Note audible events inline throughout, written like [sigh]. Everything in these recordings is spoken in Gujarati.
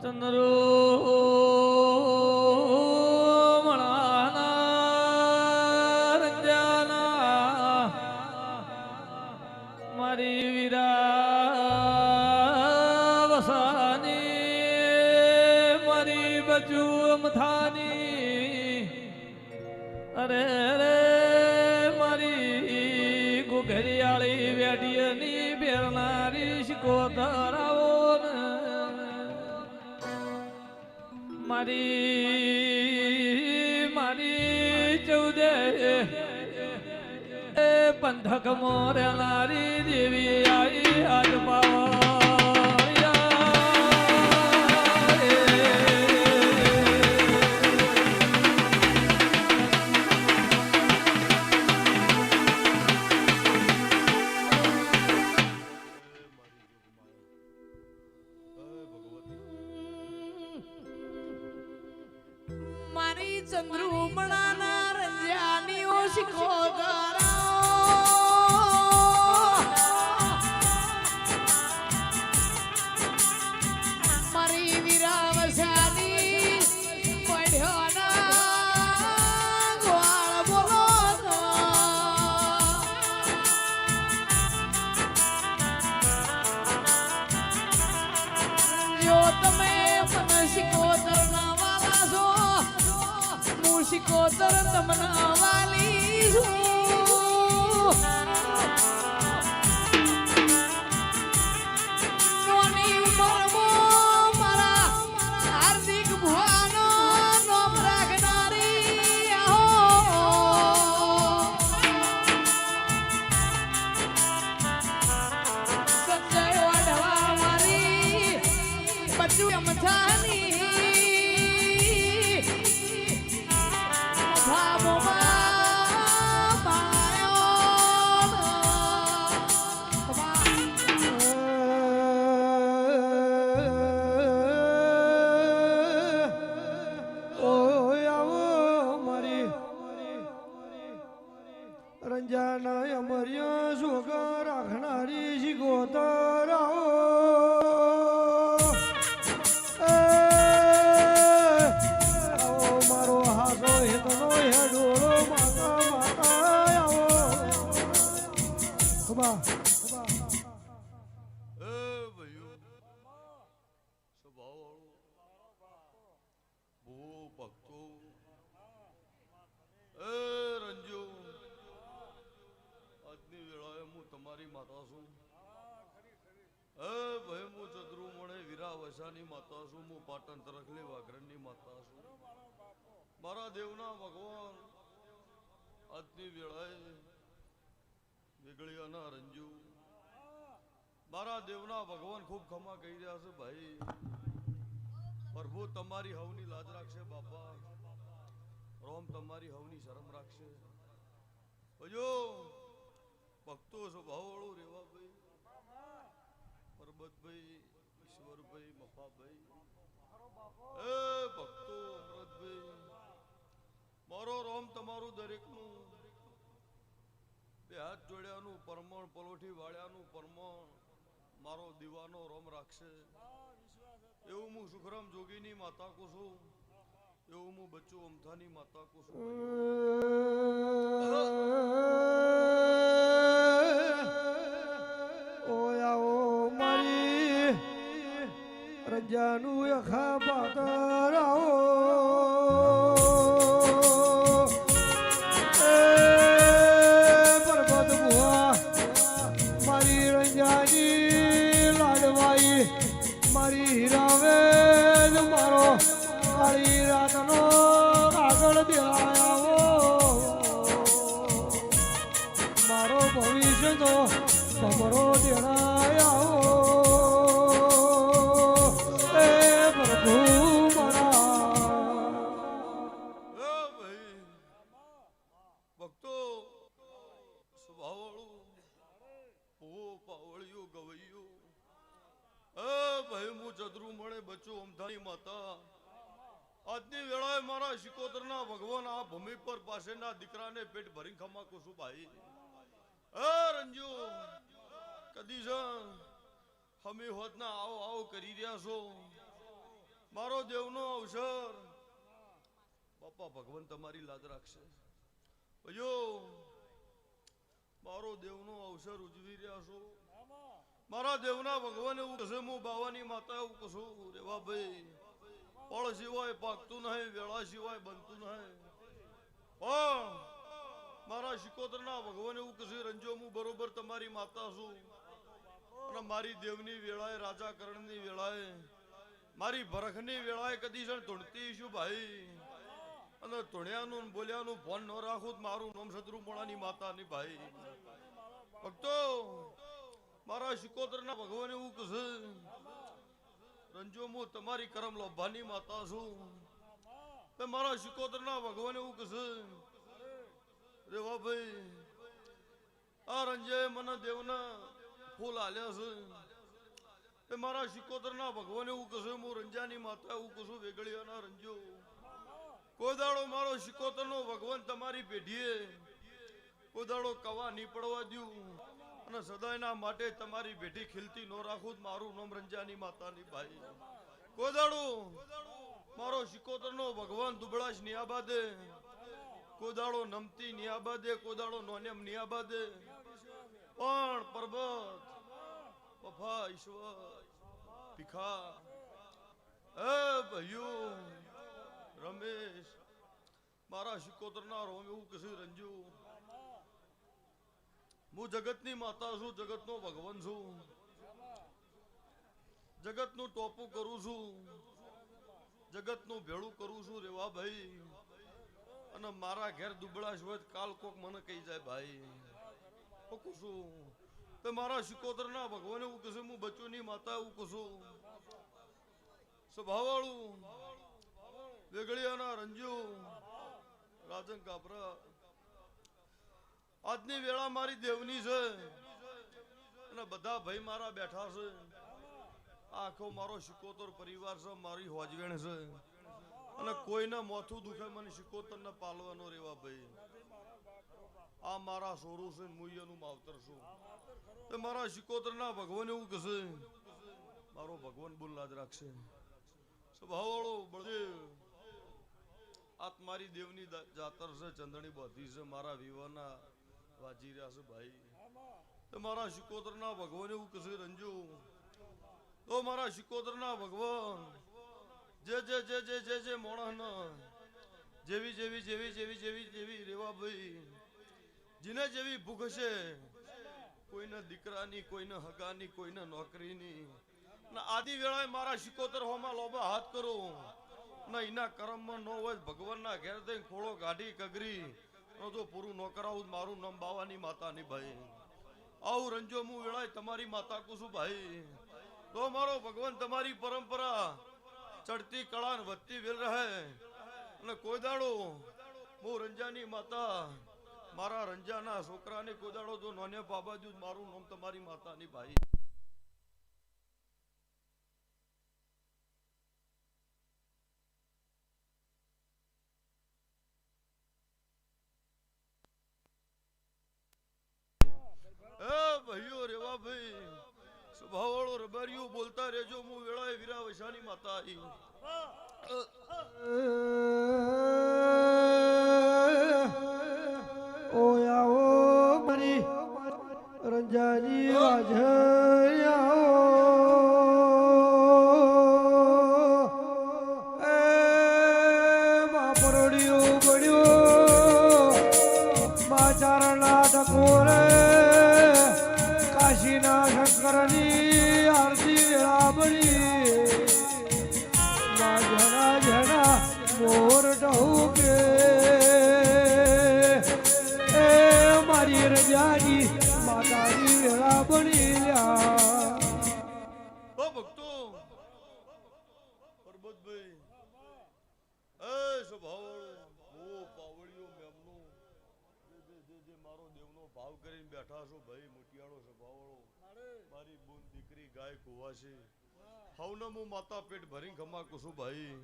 ચંદ્રો રંજાના મારી વીરા વસાની મારી બચુ મથાની અરે રે મારી ઘરિયાળી વેડિયની બેરનારી શિકોતરા મારી મારી ચૌદે. પંથક મોરેનારી દેવી આઈ આજ પાવા. શિકોતર તમને વાલી છું રંજાના અમરિયા સુગ રાખનારી શીખોતર આવો મારો હાસો હેતનો હેડોરો માતા માતા આવો. બહુ ભક્તો. હું માતા છું હે ભાઈ હું ચદ્રુ મણે વીરા વસાની માતા છું હું પાટણ તરખલી વાઘરણની માતા છું મારા દેવના ભગવાન. આજની વેળાએ વેગળિયાના રંજુ. મારા દેવના ભગવાન ખૂબ ખમા કહી રહ્યા છે, ભાઈ. પ્રભુ, તમારી હવની લાજ રાખશે, બાપા. રોમ, તમારી હવની શરમ રાખશે. હજો ભક્તો સ્વભાવવાળું રેવાભાઈ પરબતભાઈ ઈશ્વરભાઈ મફાભાઈ. એ ભક્તો અમૃતભાઈ મારો રોમ તમારું દરેકનું. બે હાથ જોડ્યાનું પરમણ પલોઠી વાળ્યાનું પરમણ મારો દીવાનો રોમ રાખશે. એવું હું સુખરામ જોગીની માતા કો છું. એવું હું બચ્ચું અમથાની માતા કો છું. [laughs] રજાનું અખા આજની વેળાએ મારા શિકોતરના ભગવાન આ ભૂમિ પર પાસેના દીકરાને પેટ ભરી ખમા કુસુ ભાઈ. એ રંજુ, કદી છે? હમી હોતના આવો આવો કરી રહ્યા છો. મારો દેવનો અવસર. બાપા, ભગવાન તમારી લાજ રાખશે. ભજો મારો દેવનો અવસર ઉજવી રહ્યા છો. મારા દેવના ભગવાન એવું કશે હું બાવાની માતા, એવું કશું. રેવા ભાઈ. ફળ સિવાય પાકતું નહીં, વેળા સિવાય બનતું નહીં. પણ મારા શિકોતરના ભગવાન એવું કશું રંજો, હું બરોબર તમારી માતા છું અને મારી દેવની વેળાએ, રાજા કરણની વેળાએ, મારી ભરખની વેળાએ કદી છે ધૂણતી છું ભાઈ. અને ધૂણ્યાનું બોલ્યાનું ફોન ન રાખું મારું નામ શત્રુપણાની માતાની ભાઈ. ભક્તો, મારા શિકોતરના ભગવાન એવું કશે રંજો હું તમારી કરમ લોભાની માતા છું. મારા શિકોતરના ભગવાન એવું કશે રેવા ભાઈ, આ રંજે મને દેવના ફૂલ આલ્યા છે. તે મારા શિકોતરના ભગવાન એવું કહેશે હું રંજાની માતા એવું કશું વેગળિયાના રંજો. કોઈ દાડો મારો શિકોતરનો ભગવાન તમારી પેઢીએ, કોઈ દાડો કવા નહીં પડવા દ્યું. અને સદાયના માટે તમારી બેટી ખીલતી ન રાખું મારું નામ રંજાની માતાની ભાઈ કોદાડું મારો શિકોતર નો ભગવાન દુબળાશ નિયાબાદે. કોદાળો નમતી નિયાબાદે, કોદાળો નોનેમ નિયાબાદે. પણ પર્વત પફા ઈશ્વર, ભીખા. એ ભાઈઓ, રમેશ, મારા શિકોતરના રોમ એવું કશું રંજુ હું જગતની માતા છું, જગતનો ભગવાન છું. જગતનું ટોપું કરું છું. જગતનું ભેળું કરું છું રેવા ભાઈ. અને મારા ઘેર દુબળા હોય કાલ કોક મને કહી જાય, ભાઈ હું કુશું તે મારા શિકોતરના ભગવાન એવું કહેશું, હું બચ્ચોની માતા એવું કશું સ્વભાવવાળું, વેગળિયાના રંજુ રાજન કાપરા આજની વેળા મારી દેવની છે. અને બધા ભાઈ મારા બેઠા છે. આખો મારો શિકોતર પરિવાર છે, મારી હોજવેણ છે. અને કોઈને મોથું દુખે મને શિકોતર ને પાલવાનો રેવા ભાઈ. આ મારા સોરું છે મુયનું માવતર છું. તે મારા શિકોતર ના ભગવાન એવું કહેશે, મારો ભગવાન બોલ લાજ રાખશે. સ્વભાવવાળો બળદેવ આ મારી દેવની જાતર છે, ચંદણી બધી છે, મારા વિવાહના વાજી રહ્યા છે ભાઈ. મારા શિકોતરના ભગવાન એવું કશું રંજુ. તો મારા શિકોતરના ભગવાન, જે જે જે જે જે જે મોણસને જેવી જેવી જેવી જેવી જેવી જેવી રેવા ભાઈ. જેને જેવી ભૂખ હશે, કોઈને દીકરાની, કોઈને હગાની, કોઈને નોકરીની. આદિ વેળાએ મારા શિકોતર હોમાં લોબા હાથ કરો. ના એના કર્મમાં ન હોય ભગવાનના ઘેર દઈ ખોળો ગાઢી કગરી. તો પૂરું ન કરાવું મારું નામ બાવાની માતા ની ભાઈ. આવું રંજો હું વેળાય તમારી માતા કુશું ભાઈ. તો મારો ભગવાન તમારી પરંપરા ચડતી કળા ને વધતી વેલ રહે. અને કોઈ દાડો હું રંજાની માતા, મારા રંજાના છોકરાને કોઈ દાડો જો નોને બાબાજુ મારું નામ તમારી માતાની ભાઈ એ ભાઈઓ રેવા ભાઈ સ્વભાવવાળો રબારીઓ બોલતા રહેજો હું વેળાએ વીરા વૈશાની માતા આવી ઓ મરી રંજાની વાજણ્યાઓ કરીને બેઠા છો ભાઈ મોટિયાળો સ્વભાવવાળો મારી. બૂન દીકરી ગાય કુવા છે. હવને હું માતા પેટ ભરીને ખમાકું છું ભાઈ.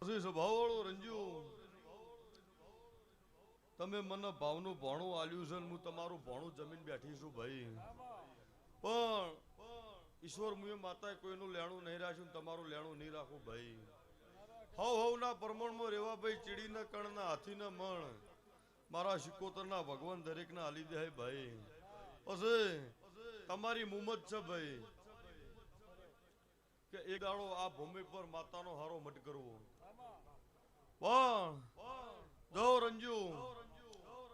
પછી સ્વભાવવાળો રંજુ? તમે મને ભાવનું ભણું આલ્યું છે હું તમારું ભણું જમીન બેઠી છું ભાઈ. પણ ઈશ્વર મુએ માતાએ કોઈનું લેણું નહીં રાખ્યું તમારું લેણું નહીં રાખું ભાઈ. હવ હવના પ્રમાણમાં રેવા ભાઈ ચીડીના કણના હાથીના મણ. મારા શિકોતરના ભગવાન દરેકના આલી દે ભાઈ. પછી તમારી મુમત છે ભાઈ. કે એ દાડો આ ભૂમિ પર માતાનો હારો મટ કરવો. પણ, જો રંજુ,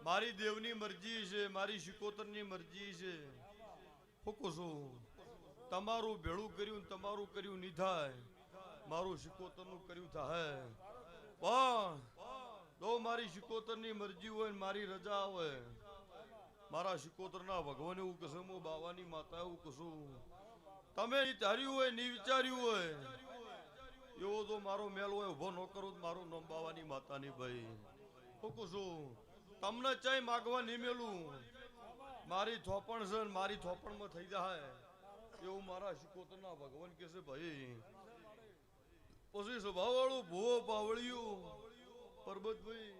મારી દેવની મરજી છે, મારી શિકોતરની મરજી છે. હું તમારું ભેળું કર્યું તમારું કર્યું નહીં થાય. મારું શિકોતરનું કર્યું થાય. પણ જો મારી શિકોતરની મરજી હોય મારી રજા હોય, મારા શિકોતરના ભગવાન એવું કશું હું બાવાની માતા એવું કશું તમે વિચાર્યું હોય નહીં વિચાર્યું હોય, એવો તો મારો મેલ હોય ઊભો ન કરો તો મારું નામ બાવાની માતાની ભાઈ. હું કશું તમને ચાઈ માગવા નહીં મેલું. મારી થોપણ છે ને મારી થોપણમાં થઈ જાય. એવું મારા શિકોતરના ભગવાન કે છે ભાઈ, પછી સ્વભાવવાળું ભૂવો પાવળિયું પરબતભાઈ,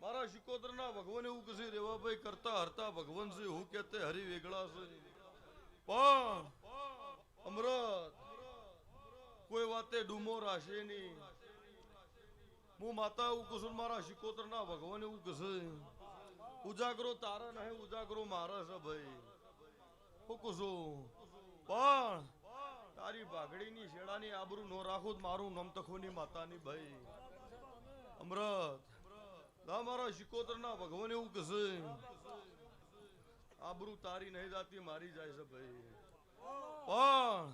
મારા શિકોતરના ભગવાન એવું કશે રેવાભાઈ કરતા હરતા ભગવાન છે, હું કેતે હરી વેગળા છે. પણ અમૃત કોઈ વાતે ડૂમો રાશે નહીં. હું માતા એવું કશું મારા શિકોતરના ભગવાન એવું કશે ઉજાગરો તારા નહીં, ઉજાગરો મારા છે ભાઈ. હું કશું પણ તારી ભાગડીની શેડાની આબરૂ નો રાખું મારું નમ તખોની માતાની ભાઈ. અમરત ના, મારા શિકોતરના ભગવાન એવું કશે આબરૂ તારી નહીં જાતી, મારી જાય છે ભાઈ. પણ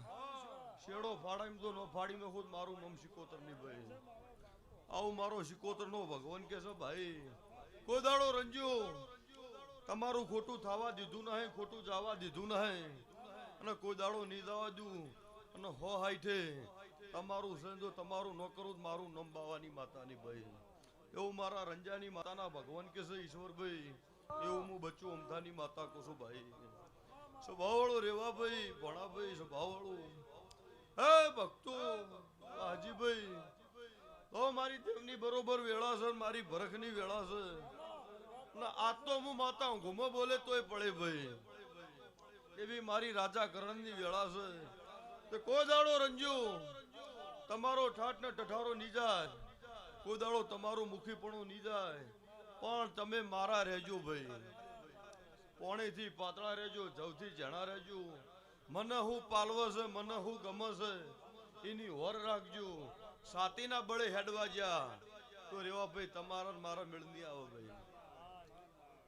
શેડો ફાડાઈ તો ન ફાડી નો મારું નામ શિકોતરની ભાઈ. આવું મારો શિકોતર નો ભગવાન કે છે ભાઈ, કોઈ દાડો રંજુ તમારું ખોટું થવા દીધું નહીં, ખોટું જવા દીધું નહીં. અને કોઈ દાડો નહીં જવા દઉં. અને હો હાઈઠે તમારું સંજો, તમારું ન કરું તો મારું નમ બાવાની માતાની ભાઈ એવું મારા રંજાની માતાના ભગવાન કે છે ઈશ્વરભાઈ એવું હું બચ્ચું અમથાની માતા કહું છું, ભાઈ. સ્વભાવવાળો રેવા ભાઈ ભણાભાઈ સ્વભાવવાળું. હે ભક્તો હાજીભાઈ તો મારી તેમની બરોબર વેળા છે, મારી ભરખની વેળા છે. ના આજ તો હું માતા ઘૂમો બોલે તોય પડે ભાઈ. એવી મારી રાજા કરણની વેળા છે. તે કોઈ દાડો રંજુ તમારો ઠાઠ ને ઠઠારો ની જાય કોઈ દાડો તમારું મુખીપણું નીજાય. પણ તમે મારા રહેજો ભાઈ. પોણીથી પાતળા રહેજો, જવથી જણા રહેજો. મને હું પાલવો મને હું ગમે છે, એની હોર રાખજો. સાતીના બળે હેડવા જ્યા. તો રેવા ભાઈ, તમારા મારા મેળ નહીં આવે ભાઈ.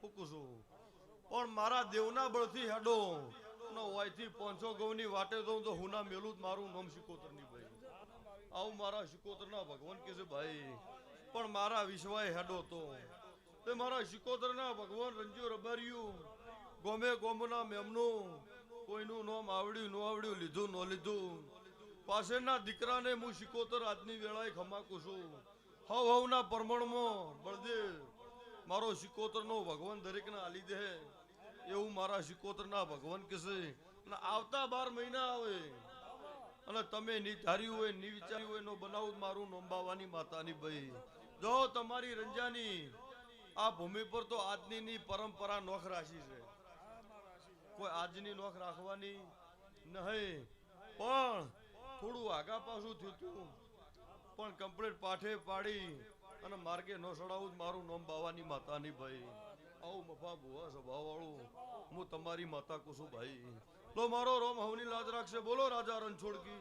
હું કહું પણ મારા દેવના બળથી હેડો. વાયથી પાંચસો ગૌની વાટે તો હું ના મેલું જ મારું નામ શિકોતરની ભાઈ આવું મારા શિકોતરના ભગવાન કે છે ભાઈ, પણ મારા વિશ્વાય હેડો તો. તે મારા શિકોતરના ભગવાન રંજુ રબાર્યું, ગોમે ગોમના મેમનું, કોઈનું નામ આવડ્યું, ન આવડ્યું, લીધું, ન લીધું. પાસેના દીકરાને હું શિકોતર આજની વેળાએ ખમાકું છું હવ હવના પરમણમાં બળદેવ, મારો શિકોતરનો ભગવાન દરેકને આલી દે. એવું મારા શિકોતરના ભગવાન કહેશે અને આવતા બાર મહિના આવે અને તમે ની ધાર્યું હોયની વિચાર્યું હોય નો બનાવ મારું નોંબાવાની માતાની ભાઈ જો તમારી રંજાની આ ભૂમિ પર તો આજની પરંપરા નોખ રાશી છે. કોઈ આજની નોખ રાખવાની નહીં. પણ થોડું આગા પાછું થયું હતું પણ કમ્પ્લીટ પાઠે પાડી અને માર્ગે ન સડાવું જ મારું નોમ બાવાની માતાની ભાઈ આવું મફા ભુવા સ્વભાવ વાળું હું તમારી માતા કુસુ ભાઈ. લો મારો રોમ હવની લાજ રાખશે. બોલો રાજા રણછોડકી.